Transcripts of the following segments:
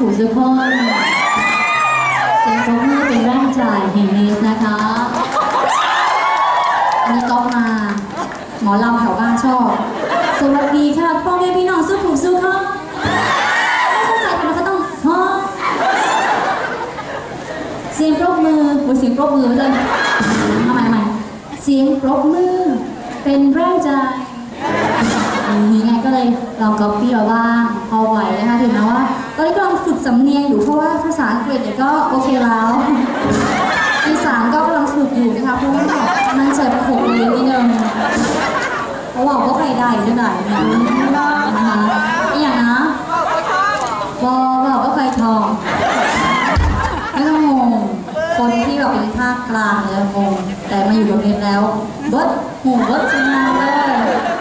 ถูกทุกคนเสียงปรบมือเป็นแรงใจแห่งนี้นะคะอันนี้ก๊อฟมาหมอลำแถวบ้านชอบ สวัสดีค่ะพ่อแม่พี่น้องสู้ถูกสู้ค่ะไม่เข้าใจทำไมเขาต้องฮะเสียงปรบมือโอ้เสียงปรบมือเลยทำไมทำไมเสียงปรบมือ เป็นแรงใจนี่ไงก็เลยลองก๊อปปี้มาบ้างพอไหวนะคะถึงแม้ว่า ตอนนี้กำลังฝึกสำเนียงอยู่เพราะว่าภาษาอังกฤษเนี่ยก็โอเคแล้วอีสานก็กำลังฝึกอยู่นะคะเพราะว่ามันเจ็บขบลิ้นนิดนึงเพราะว่าก็ใครได้จะได้นะคะอย่างนะวอกว่าก็ใครทองไม่ต้องงงคนที่แบบเป็นภาคกลางเนี่ยงงแต่มาอยู่ตรงนี้แล้วเบิดหูเบิดชินาเลย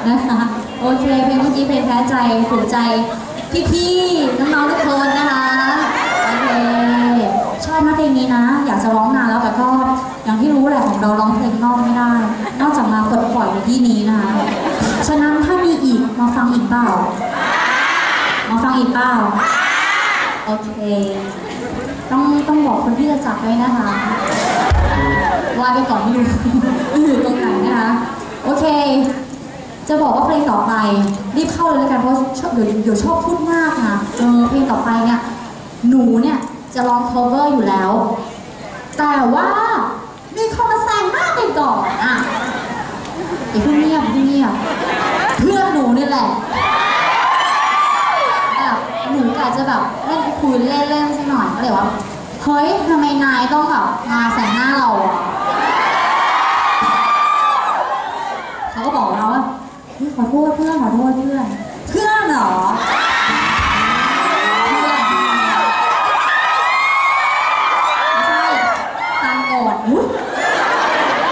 นะคะโอเคเพลงเมื่อกี้เพลงแพ้ใจถูกใจ พี่ๆน้องๆทุกคนนะคะโอเคชอบนะเพลงนี้นะ อยากจะร้องนานแล้วแต่ก็อย่างที่รู้แหละของเราร้องเพลงนอกไม่ได้ นอกจากมาปลดปล่อยในที่นี้นะคะฉะนั้นถ้ามีอีกมาฟังอีกเปล่ามาฟังอีกเปล่าโอเค ต้องต้องบอกคนที่จะจับไว้นะคะว่าไปก่อนไม่รู้อยู่ตรงไหนนะคะ โอเค จะบอกว่าเพลงต่อไปรีบเข้าเลยแล้วกันเพราะชอบเดี๋ยวเดี๋ยวชอบพูดมากนะเออเพลงต่อไปเนี่ยหนูเนี่ยจะร้อง cover อยู่แล้ว แต่ว่ามีคนมาแซงหน้าไปก่อนอะไอย่าเพิ่เงียบเพิ่งเงียบเพื่อนหนูนี่แหละแบบหนูอาจจะแบบเล่นคุยเล่นเล่นสักหน่อยก็เลยว่าเฮ้ยทำไมนายต้องแบบมาแสงหน้าเราอะเขาก็บอกเราว่าเฮ้ยขอโทษเพื่อน ขอโทษเพื่อน เพื่อนเหรอไม่ใช่ตามโกรธอุ๊ย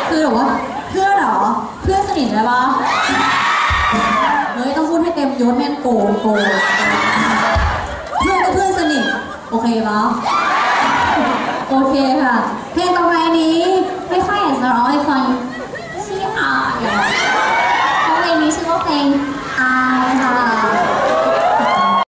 คือแบบว่าเพื่อนเหรอ เพื่อนสนิทเลยปะเฮ้ยต้องพูดให้เต็มยศแม่นโกรธโกรธเพื่อนก็เพื่อนสนิท โอเคปะโอเคค่ะ เพลงต่อไปนี้